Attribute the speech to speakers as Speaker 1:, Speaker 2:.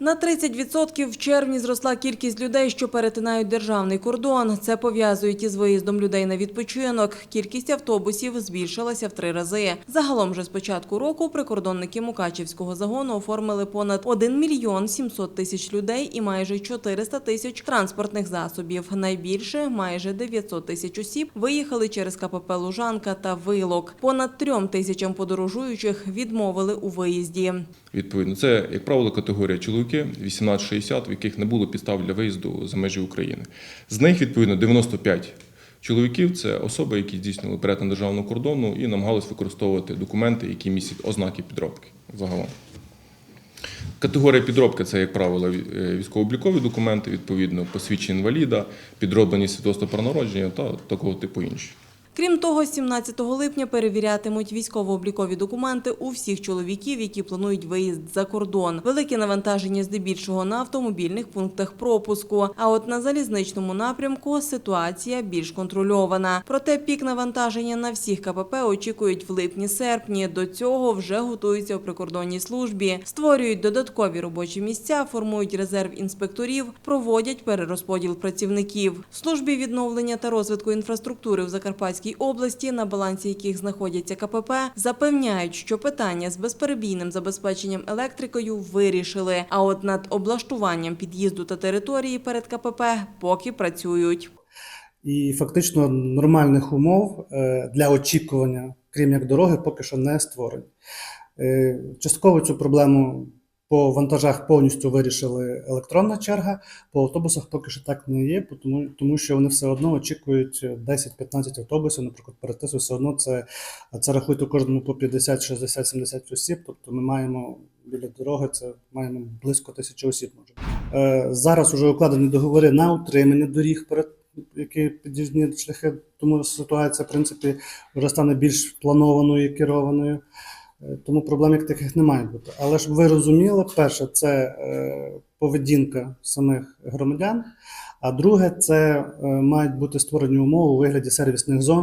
Speaker 1: На 30% в червні зросла кількість людей, що перетинають державний кордон. Це пов'язують із виїздом людей на відпочинок. Кількість автобусів збільшилася в три рази. Загалом же з початку року прикордонники Мукачівського загону оформили понад 1 мільйон 700 тисяч людей і майже 400 тисяч транспортних засобів. Найбільше майже 900 тисяч осіб виїхали через КПП Лужанка та Вилок. Понад трьом тисячам подорожуючих відмовили у виїзді.
Speaker 2: Відповідно, це, як правило, категорія чоловіки 18-60, в яких не було підстав для виїзду за межі України. З них, відповідно, 95 чоловіків це особи, які здійснювали перетин державного кордону і намагалися використовувати документи, які містять ознаки підробки загалом. Категорія підробки це, як правило, е, військово-облікові документи, відповідно, посвідчення інваліда, підроблені свідоцтва про народження та такого типу інші.
Speaker 1: Крім того, з 17 липня перевірятимуть військово-облікові документи у всіх чоловіків, які планують виїзд за кордон. Велике навантаження здебільшого на автомобільних пунктах пропуску. А от на залізничному напрямку ситуація більш контрольована. Проте пік навантаження на всіх КПП очікують в липні-серпні. До цього вже готуються у прикордонній службі, створюють додаткові робочі місця, формують резерв інспекторів, проводять перерозподіл працівників. Службі відновлення та розвитку інфраструктури в Закарпатській області, на балансі яких знаходяться КПП, запевняють, що питання з безперебійним забезпеченням електрикою вирішили. А от над облаштуванням під'їзду та території перед КПП поки працюють.
Speaker 3: І фактично нормальних умов е, для очікування, крім як дороги, поки що не створені. Е, Частково цю проблему по вантажах повністю вирішили електронна черга, по автобусах поки що так не є, тому, тому що вони все одно очікують 10-15 автобусів, наприклад, перетису все одно це, це рахуйте кожному по 50, 60, 70 осіб. Тобто ми маємо біля дороги, це маємо близько тисячі осіб. Може. Е, Зараз вже укладені договори на утримання доріг перед які під'їзні шляхи, тому ситуація, в принципі, вже стане більш планованою і керованою. Е, Тому проблем як таких не має бути. Але щоб ви розуміли, перше, це е, поведінка самих громадян, а друге, це е, мають бути створені умови у вигляді сервісних зон,